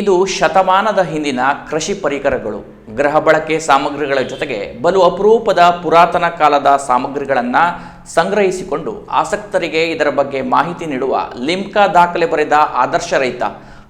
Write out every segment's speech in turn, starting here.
ಇದು ಶತಮಾನದ ಹಿಂದಿನ ಕೃಷಿ ಪರಿಕರಗಳು. ಗೃಹ ಬಳಕೆ ಸಾಮಗ್ರಿಗಳ ಜೊತೆಗೆ ಬಲು ಅಪರೂಪದ ಪುರಾತನ ಕಾಲದ ಸಾಮಗ್ರಿಗಳನ್ನು ಸಂಗ್ರಹಿಸಿಕೊಂಡು ಆಸಕ್ತರಿಗೆ ಇದರ ಬಗ್ಗೆ ಮಾಹಿತಿ ನೀಡುವ ಲಿಮ್ಕಾ ದಾಖಲೆ ಬರೆದ ಆದರ್ಶ ರೈತ.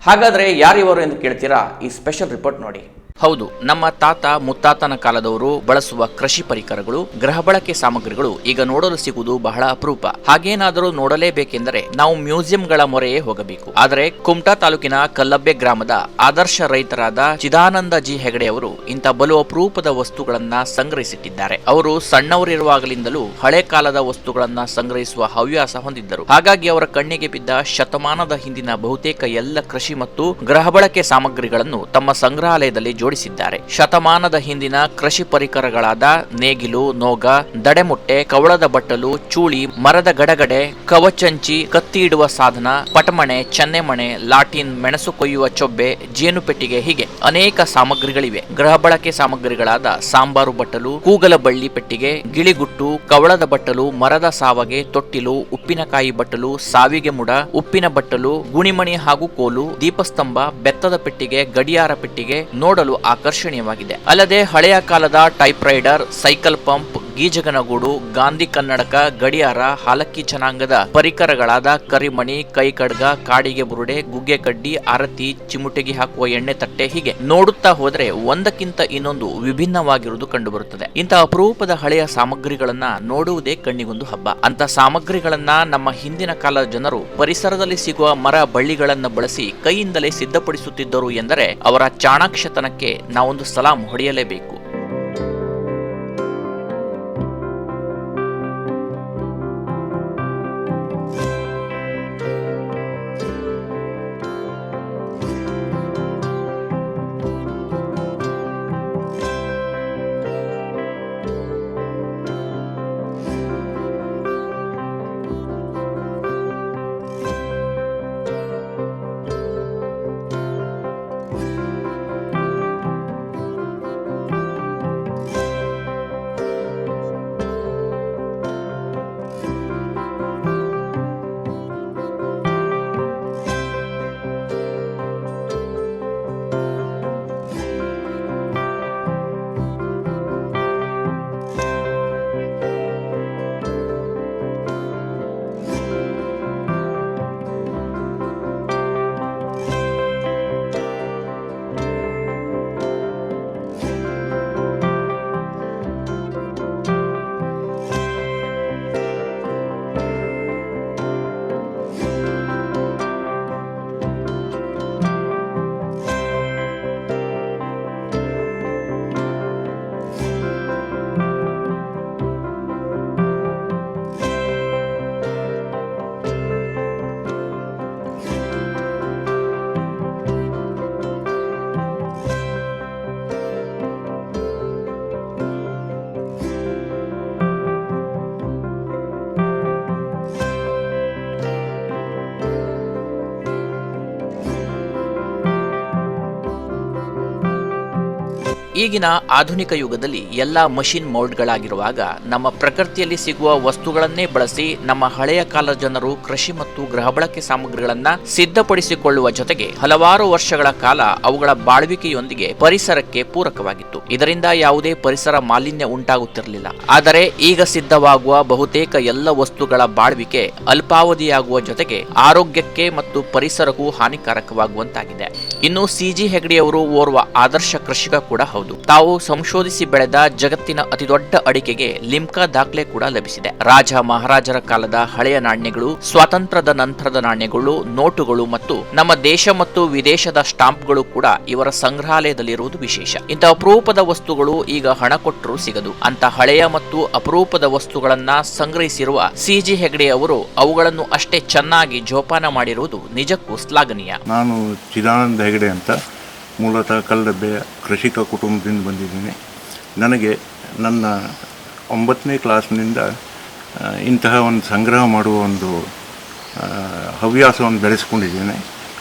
ಹಾಗಾದರೆ ಯಾರಿವರು ಎಂದು ಕೇಳ್ತೀರಾ? ಈ ಸ್ಪೆಷಲ್ ರಿಪೋರ್ಟ್ ನೋಡಿ. ಹೌದು, ನಮ್ಮ ತಾತ ಮುತ್ತಾತನ ಕಾಲದವರು ಬಳಸುವ ಕೃಷಿ ಪರಿಕರಗಳು, ಗೃಹ ಬಳಕೆ ಸಾಮಗ್ರಿಗಳು ಈಗ ನೋಡಲು ಸಿಗುವುದು ಬಹಳ ಅಪರೂಪ. ಹಾಗೇನಾದರೂ ನೋಡಲೇಬೇಕೆಂದರೆ ನಾವು ಮ್ಯೂಸಿಯಂಗಳ ಮೊರೆಯೇ ಹೋಗಬೇಕು. ಆದರೆ ಕುಮಟಾ ತಾಲೂಕಿನ ಕಲ್ಲಬ್ಬೆ ಗ್ರಾಮದ ಆದರ್ಶ ರೈತರಾದ ಚಿದಾನಂದ ಜಿ ಹೆಗಡೆ ಅವರು ಇಂಥ ಬಲು ಅಪರೂಪದ ವಸ್ತುಗಳನ್ನ ಸಂಗ್ರಹಿಸಿಟ್ಟಿದ್ದಾರೆ. ಅವರು ಸಣ್ಣವರಿರುವಾಗಲಿಂದಲೂ ಹಳೆ ಕಾಲದ ವಸ್ತುಗಳನ್ನ ಸಂಗ್ರಹಿಸುವ ಹವ್ಯಾಸ ಹೊಂದಿದ್ದರು. ಹಾಗಾಗಿ ಅವರ ಕಣ್ಣಿಗೆ ಬಿದ್ದ ಶತಮಾನದ ಹಿಂದಿನ ಬಹುತೇಕ ಎಲ್ಲ ಕೃಷಿ ಮತ್ತು ಗೃಹ ಬಳಕೆ ಸಾಮಗ್ರಿಗಳನ್ನು ತಮ್ಮ ಸಂಗ್ರಹಾಲಯದಲ್ಲಿ ಜೋಡಿಸಿದ್ದಾರೆ ಶತಮಾನದ ಹಿಂದಿನ ಕೃಷಿ ಪರಿಕರಗಳಾದ ನೇಗಿಲು, ನೋಗ, ದಡೆಮುಟ್ಟೆ, ಕವಳದ ಬಟ್ಟಲು, ಚೂಳಿ, ಮರದ ಗಡಗಡೆ, ಕವಚಂಚಿ, ಕತ್ತಿ ಇಡುವ ಸಾಧನ, ಪಟಮಣೆ, ಚೆನ್ನೆಮಣೆ, ಲಾಟಿನ್, ಮೆಣಸು ಕೊಯ್ಯುವ ಚೊಬ್ಬೆ ಜೇನು ಪೆಟ್ಟಿಗೆ ಹೀಗೆ ಅನೇಕ ಸಾಮಗ್ರಿಗಳಿವೆ. ಗೃಹ ಬಳಕೆ ಸಾಮಗ್ರಿಗಳಾದ ಸಾಂಬಾರು ಬಟ್ಟಲು, ಕೂಗಲ ಬಳ್ಳಿ ಪೆಟ್ಟಿಗೆ, ಗಿಳಿಗುಟ್ಟು, ಕವಳದ ಬಟ್ಟಲು, ಮರದ ಸಾವಗೆ ತೊಟ್ಟಿಲು, ಉಪ್ಪಿನಕಾಯಿ ಬಟ್ಟಲು, ಸಾವಿಗೆ ಮುಡ, ಉಪ್ಪಿನ ಬಟ್ಟಲು, ಗುಣಿಮಣಿ ಹಾಗೂ ಕೋಲು, ದೀಪಸ್ತಂಭ, ಬೆತ್ತದ ಪೆಟ್ಟಿಗೆ, ಗಡಿಯಾರ ಪೆಟ್ಟಿಗೆ, ನೋಡಲು ಆಕರ್ಷಣೀಯವಾಗಿದೆ. ಅಲ್ಲದೆ ಹಳೆಯ ಕಾಲದ ಟೈಪ್ ರೈಡರ್ ಸೈಕಲ್ ಪಂಪ್ ಗೀಜಗನಗೂಡು, ಗಾಂಧಿ ಕನ್ನಡಕ, ಗಡಿಯಾರ, ಹಾಲಕ್ಕಿ ಜನಾಂಗದ ಪರಿಕರಗಳಾದ ಕರಿಮಣಿ, ಕೈಕಡ್ಗ, ಕಾಡಿಗೆ ಬುರುಡೆ ಗುಗ್ಗೆ ಕಡ್ಡಿ ಆರತಿ, ಚಿಮುಟಿಗೆ ಹಾಕುವ ಎಣ್ಣೆ ತಟ್ಟೆ ಹೀಗೆ ನೋಡುತ್ತಾ ಹೋದರೆ ಒಂದಕ್ಕಿಂತ ಇನ್ನೊಂದು ವಿಭಿನ್ನವಾಗಿರುವುದು ಕಂಡುಬರುತ್ತದೆ. ಇಂಥ ಅಪರೂಪದ ಹಳೆಯ ಸಾಮಗ್ರಿಗಳನ್ನ ನೋಡುವುದೇ ಕಣ್ಣಿಗೊಂದು ಹಬ್ಬ. ಅಂತ ಸಾಮಗ್ರಿಗಳನ್ನ ನಮ್ಮ ಹಿಂದಿನ ಕಾಲದ ಜನರು ಪರಿಸರದಲ್ಲಿ ಸಿಗುವ ಮರ ಬಳ್ಳಿಗಳನ್ನು ಬಳಸಿ ಕೈಯಿಂದಲೇ ಸಿದ್ಧಪಡಿಸುತ್ತಿದ್ದರು ಎಂದರೆ ಅವರ ಚಾಣಾಕ್ಷತನಕ್ಕೆ ನಾವೊಂದು ಸಲಾಂ ಹೊಡೆಯಲೇಬೇಕು. ಈಗಿನ ಆಧುನಿಕ ಯುಗದಲ್ಲಿ ಎಲ್ಲ ಮಷಿನ್ ಮೌಲ್ಡ್ಗಳಾಗಿರುವಾಗ ನಮ್ಮ ಪ್ರಕೃತಿಯಲ್ಲಿ ಸಿಗುವ ವಸ್ತುಗಳನ್ನೇ ಬಳಸಿ ನಮ್ಮ ಹಳೆಯ ಕಾಲದ ಜನರು ಕೃಷಿ ಮತ್ತು ಗೃಹ ಬಳಕೆ ಸಾಮಗ್ರಿಗಳನ್ನ ಸಿದ್ಧಪಡಿಸಿಕೊಳ್ಳುವ ಜೊತೆಗೆ ಹಲವಾರು ವರ್ಷಗಳ ಕಾಲ ಅವುಗಳ ಬಾಳ್ವಿಕೆಯೊಂದಿಗೆ ಪರಿಸರಕ್ಕೆ ಪೂರಕವಾಗಿತ್ತು. ಇದರಿಂದ ಯಾವುದೇ ಪರಿಸರ ಮಾಲಿನ್ಯ ಉಂಟಾಗುತ್ತಿರಲಿಲ್ಲ. ಆದರೆ ಈಗ ಸಿದ್ಧವಾಗುವ ಬಹುತೇಕ ಎಲ್ಲ ವಸ್ತುಗಳ ಬಾಳ್ವಿಕೆ ಅಲ್ಪಾವಧಿಯಾಗುವ ಜೊತೆಗೆ ಆರೋಗ್ಯಕ್ಕೆ ಮತ್ತು ಪರಿಸರಕ್ಕೂ ಹಾನಿಕಾರಕವಾಗುವಂತಾಗಿದೆ. ಇನ್ನು ಸಿಜಿ ಹೆಗಡೆಯವರು ಓರ್ವ ಆದರ್ಶ ಕೃಷಿಕ ಕೂಡ ಹೌದು. ತಾವು ಸಂಶೋಧಿಸಿ ಬೆಳೆದ ಜಗತ್ತಿನ ಅತಿದೊಡ್ಡ ಅಡಿಕೆಗೆ ಲಿಮ್ಕಾ ದಾಖಲೆ ಕೂಡ ಲಭಿಸಿದೆ. ರಾಜ ಮಹಾರಾಜರ ಕಾಲದ ಹಳೆಯ ನಾಣ್ಯಗಳು, ಸ್ವಾತಂತ್ರ್ಯದ ನಂತರದ ನಾಣ್ಯಗಳು, ನೋಟುಗಳು ಮತ್ತು ನಮ್ಮ ದೇಶ ಮತ್ತು ವಿದೇಶದ ಸ್ಟಾಂಪ್ಗಳು ಕೂಡ ಇವರ ಸಂಗ್ರಹಾಲಯದಲ್ಲಿರುವುದು ವಿಶೇಷ. ಇಂಥ ಅಪರೂಪದ ವಸ್ತುಗಳು ಈಗ ಹಣ ಕೊಟ್ಟರೂ ಸಿಗದು. ಅಂತ ಹಳೆಯ ಮತ್ತು ಅಪರೂಪದ ವಸ್ತುಗಳನ್ನ ಸಂಗ್ರಹಿಸಿರುವ ಸಿಜಿ ಹೆಗಡೆ ಅವರು ಅವುಗಳನ್ನು ಅಷ್ಟೇ ಚೆನ್ನಾಗಿ ಜೋಪಾನ ಮಾಡಿರುವುದು ನಿಜಕ್ಕೂ ಶ್ಲಾಘನೀಯ. ನಾನು ಚಿದಾನಂದ ಹೆಗಡೆ ಅಂತ. ಮೂಲತಃ ಕಲ್ಲಬ್ಬೆಯ ಕೃಷಿಕ ಕುಟುಂಬದಿಂದ ಬಂದಿದ್ದೀನಿ. ನನಗೆ ನನ್ನ ಒಂಬತ್ತನೇ ಕ್ಲಾಸ್ನಿಂದ ಇಂತಹ ಒಂದು ಸಂಗ್ರಹ ಮಾಡುವ ಒಂದು ಹವ್ಯಾಸವನ್ನು ಬೆಳೆಸ್ಕೊಂಡಿದ್ದೇನೆ.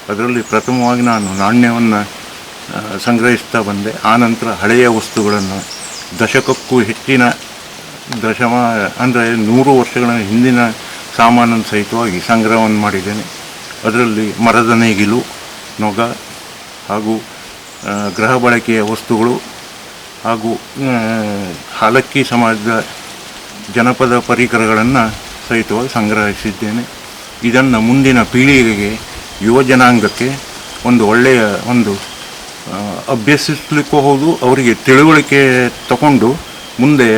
ಅದರಲ್ಲಿ ಪ್ರಥಮವಾಗಿ ನಾನು ನಾಣ್ಯವನ್ನು ಸಂಗ್ರಹಿಸ್ತಾ ಬಂದೆ. ಆನಂತರ ಹಳೆಯ ವಸ್ತುಗಳನ್ನು, ದಶಕಕ್ಕೂ ಹೆಚ್ಚಿನ ದಶಮ, ಅಂದರೆ ನೂರು ವರ್ಷಗಳ ಹಿಂದಿನ ಸಾಮಾನನ್ನು ಸಹಿತವಾಗಿ ಸಂಗ್ರಹವನ್ನು ಮಾಡಿದ್ದೇನೆ. ಅದರಲ್ಲಿ ಮರದ ನೇಗಿಲು, ನೊಗ ಹಾಗೂ ಗೃಹ ಬಳಕೆಯ ವಸ್ತುಗಳು ಹಾಗೂ ಹಾಲಕ್ಕಿ ಸಮಾಜದ ಜನಪದ ಪರಿಕರಗಳನ್ನು ಸಹಿತವಾಗಿ ಸಂಗ್ರಹಿಸಿದ್ದೇನೆ. ಇದನ್ನು ಮುಂದಿನ ಪೀಳಿಗೆಗೆ, ಯುವ ಜನಾಂಗಕ್ಕೆ ಒಂದು ಒಳ್ಳೆಯ ಒಂದು ಅಭ್ಯಸಿಸ್ಲಿಕ್ಕೂ ಹೌದು ಅವರಿಗೆ ತಿಳುವಳಿಕೆ ತಗೊಂಡು ಮುಂದೆ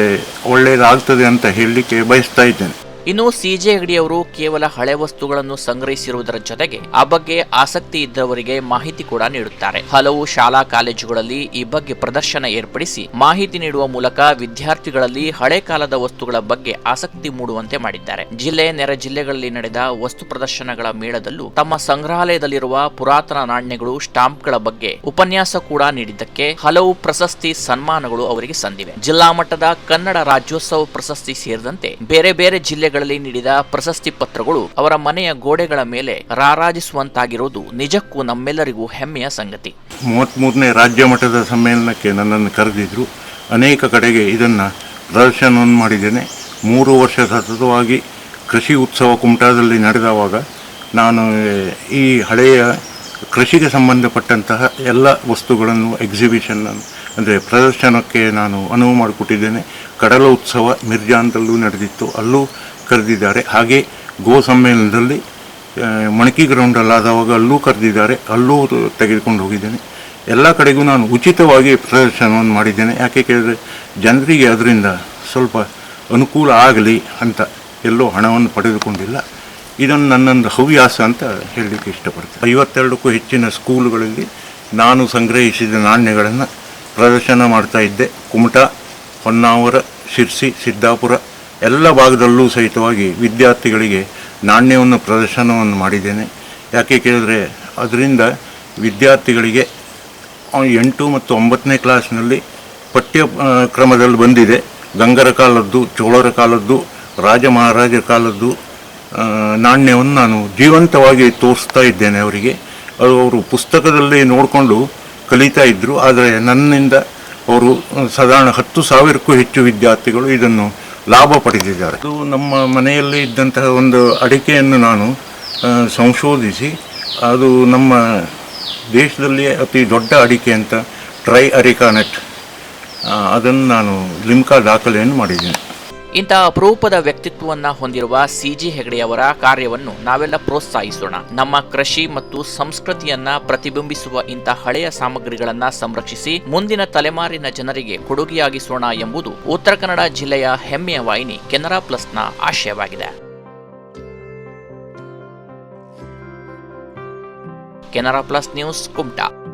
ಒಳ್ಳೆಯದಾಗ್ತದೆ ಅಂತ ಹೇಳಲಿಕ್ಕೆ ಬಯಸ್ತಾ ಇದ್ದೇನೆ. ಇನ್ನು ಸಿಜೆ ಹೆಗಡಿಯವರು ಕೇವಲ ಹಳೆ ವಸ್ತುಗಳನ್ನು ಸಂಗ್ರಹಿಸಿರುವುದರ ಜೊತೆಗೆ ಆ ಬಗ್ಗೆ ಆಸಕ್ತಿ ಇದ್ದವರಿಗೆ ಮಾಹಿತಿ ಕೂಡ ನೀಡುತ್ತಾರೆ. ಹಲವು ಶಾಲಾ ಕಾಲೇಜುಗಳಲ್ಲಿ ಈ ಬಗ್ಗೆ ಪ್ರದರ್ಶನ ಏರ್ಪಡಿಸಿ ಮಾಹಿತಿ ನೀಡುವ ಮೂಲಕ ವಿದ್ಯಾರ್ಥಿಗಳಲ್ಲಿ ಹಳೆ ಕಾಲದ ವಸ್ತುಗಳ ಬಗ್ಗೆ ಆಸಕ್ತಿ ಮೂಡುವಂತೆ ಮಾಡಿದ್ದಾರೆ. ಜಿಲ್ಲೆ, ನೆರೆ ಜಿಲ್ಲೆಗಳಲ್ಲಿ ನಡೆದ ವಸ್ತು ಪ್ರದರ್ಶನಗಳ ಮೇಳದಲ್ಲೂ ತಮ್ಮ ಸಂಗ್ರಹಾಲಯದಲ್ಲಿರುವ ಪುರಾತನ ನಾಣ್ಯಗಳು, ಸ್ಟಾಂಪ್ಗಳ ಬಗ್ಗೆ ಉಪನ್ಯಾಸ ಕೂಡ ನೀಡಿದ್ದಕ್ಕೆ ಹಲವು ಪ್ರಶಸ್ತಿ ಸನ್ಮಾನಗಳು ಅವರಿಗೆ ಸಂದಿವೆ. ಜಿಲ್ಲಾ ಮಟ್ಟದ ಕನ್ನಡ ರಾಜ್ಯೋತ್ಸವ ಪ್ರಶಸ್ತಿ ಸೇರಿದಂತೆ ಬೇರೆ ಬೇರೆ ಜಿಲ್ಲೆಗಳಲ್ಲಿ ನೀಡಿದ ಪ್ರಶಸ್ತಿ ಪತ್ರಗಳು ಅವರ ಮನೆಯ ಗೋಡೆಗಳ ಮೇಲೆ ರಾರಾಜಿಸುವಂತಾಗಿರುವುದು ನಿಜಕ್ಕೂ ನಮ್ಮೆಲ್ಲರಿಗೂ ಹೆಮ್ಮೆಯ ಸಂಗತಿ. ಮೂವತ್ತ್ಮೂರನೇ ರಾಜ್ಯ ಮಟ್ಟದ ಸಮ್ಮೇಳನಕ್ಕೆ ನನ್ನನ್ನು ಕರೆದಿದ್ರು. ಅನೇಕ ಕಡೆಗೆ ಇದನ್ನು ಪ್ರದರ್ಶನವನ್ನು ಮಾಡಿದ್ದೇನೆ. ಮೂರು ವರ್ಷ ಸತತವಾಗಿ ಕೃಷಿ ಉತ್ಸವ ಕುಮಟಾದಲ್ಲಿ ನಡೆದವಾಗ ನಾನು ಈ ಹಳೆಯ ಕೃಷಿಗೆ ಸಂಬಂಧಪಟ್ಟಂತಹ ಎಲ್ಲ ವಸ್ತುಗಳನ್ನು ಎಕ್ಸಿಬಿಷನ್ ಅಂದರೆ ಪ್ರದರ್ಶನಕ್ಕೆ ನಾನು ಅನುವು ಮಾಡಿಕೊಟ್ಟಿದ್ದೇನೆ. ಕಡಲ ಉತ್ಸವ ಮಿರ್ಜಾನ್ದಲ್ಲೂ ನಡೆದಿತ್ತು. ಅಲ್ಲೂ ಕರೆದಿದ್ದಾರೆ. ಹಾಗೆ ಗೋ ಸಮ್ಮೇಳನದಲ್ಲಿ ಮಣಕಿ ಗ್ರೌಂಡಲ್ಲಾದವಾಗ ಅಲ್ಲೂ ಕರೆದಿದ್ದಾರೆ. ಅಲ್ಲೂ ತೆಗೆದುಕೊಂಡು ಹೋಗಿದ್ದೇನೆ. ಎಲ್ಲ ಕಡೆಗೂ ನಾನು ಉಚಿತವಾಗಿ ಪ್ರದರ್ಶನವನ್ನು ಮಾಡಿದ್ದೇನೆ. ಯಾಕೆ ಕೇಳಿದರೆ, ಜನರಿಗೆ ಅದರಿಂದ ಸ್ವಲ್ಪ ಅನುಕೂಲ ಆಗಲಿ ಅಂತ ಎಲ್ಲೋ ಹಣವನ್ನು ಪಡೆದುಕೊಂಡಿಲ್ಲ. ಇದನ್ನು ನನ್ನೊಂದು ಹವ್ಯಾಸ ಅಂತ ಹೇಳಲಿಕ್ಕೆ ಇಷ್ಟಪಡ್ತೀನಿ. ಐವತ್ತೆರಡಕ್ಕೂ ಹೆಚ್ಚಿನ ಸ್ಕೂಲುಗಳಲ್ಲಿ ನಾನು ಸಂಗ್ರಹಿಸಿದ ನಾಣ್ಯಗಳನ್ನು ಪ್ರದರ್ಶನ ಮಾಡ್ತಾ ಇದ್ದೆ. ಕುಮಟಾ, ಹೊನ್ನಾವರ, ಶಿರ್ಸಿ, ಸಿದ್ದಾಪುರ ಎಲ್ಲ ಭಾಗದಲ್ಲೂ ಸಹಿತವಾಗಿ ವಿದ್ಯಾರ್ಥಿಗಳಿಗೆ ನಾಣ್ಯವನ್ನು, ಪ್ರದರ್ಶನವನ್ನು ಮಾಡಿದ್ದೇನೆ. ಯಾಕೆ ಕೇಳಿದರೆ, ಅದರಿಂದ ವಿದ್ಯಾರ್ಥಿಗಳಿಗೆ ಎಂಟು ಮತ್ತು ಒಂಬತ್ತನೇ ಕ್ಲಾಸ್ನಲ್ಲಿ ಪಠ್ಯ ಕ್ರಮದಲ್ಲಿ ಬಂದಿದೆ. ಗಂಗರ ಕಾಲದ್ದು, ಚೋಳರ ಕಾಲದ್ದು, ರಾಜ ಮಹಾರಾಜರ ಕಾಲದ್ದು ನಾಣ್ಯವನ್ನು ನಾನು ಜೀವಂತವಾಗಿ ತೋರಿಸ್ತಾ ಇದ್ದೇನೆ ಅವರಿಗೆ. ಅದು ಅವರು ಪುಸ್ತಕದಲ್ಲಿ ನೋಡಿಕೊಂಡು ಕಲಿತಾ ಇದ್ದರು ಆದರೆ ನನ್ನಿಂದ ಅವರು ಸಾಧಾರಣ ಹತ್ತು ಸಾವಿರಕ್ಕೂ ಹೆಚ್ಚು ವಿದ್ಯಾರ್ಥಿಗಳು ಇದನ್ನು ಲಾಭ ಪಡೆದಿದ್ದಾರೆ. ಅದು ನಮ್ಮ ಮನೆಯಲ್ಲಿ ಇದ್ದಂತಹ ಒಂದು ಅಡಿಕೆಯನ್ನು ನಾನು ಸಂಶೋಧಿಸಿ, ಅದು ನಮ್ಮ ದೇಶದಲ್ಲಿ ಅತಿ ದೊಡ್ಡ ಅಡಿಕೆ ಅಂತ ಟ್ರೈ ಅರಿಕಾನೆಟ್ ಅದನ್ನು ನಾನು ಲಿಮ್ಕಾ ದಾಖಲೆಯನ್ನು ಮಾಡಿದ್ದೇನೆ. ಇಂತಹ ಅಪರೂಪದ ವ್ಯಕ್ತಿತ್ವವನ್ನ ಹೊಂದಿರುವ ಸಿಜಿ ಹೆಗಡೆಯವರ ಕಾರ್ಯವನ್ನು ನಾವೆಲ್ಲ ಪ್ರೋತ್ಸಾಹಿಸೋಣ. ನಮ್ಮ ಕೃಷಿ ಮತ್ತು ಸಂಸ್ಕೃತಿಯನ್ನ ಪ್ರತಿಬಿಂಬಿಸುವ ಇಂತಹ ಹಳೆಯ ಸಾಮಗ್ರಿಗಳನ್ನ ಸಂರಕ್ಷಿಸಿ ಮುಂದಿನ ತಲೆಮಾರಿನ ಜನರಿಗೆ ಕೊಡುಗೆಯಾಗಿಸೋಣ ಎಂಬುದು ಉತ್ತರ ಕನ್ನಡ ಜಿಲ್ಲೆಯ ಹೆಮ್ಮೆಯ ವಾಹಿನಿ ಕೆನರಾ ಪ್ಲಸ್ನ ಆಶಯವಾಗಿದೆ. Canara plus news Kumta.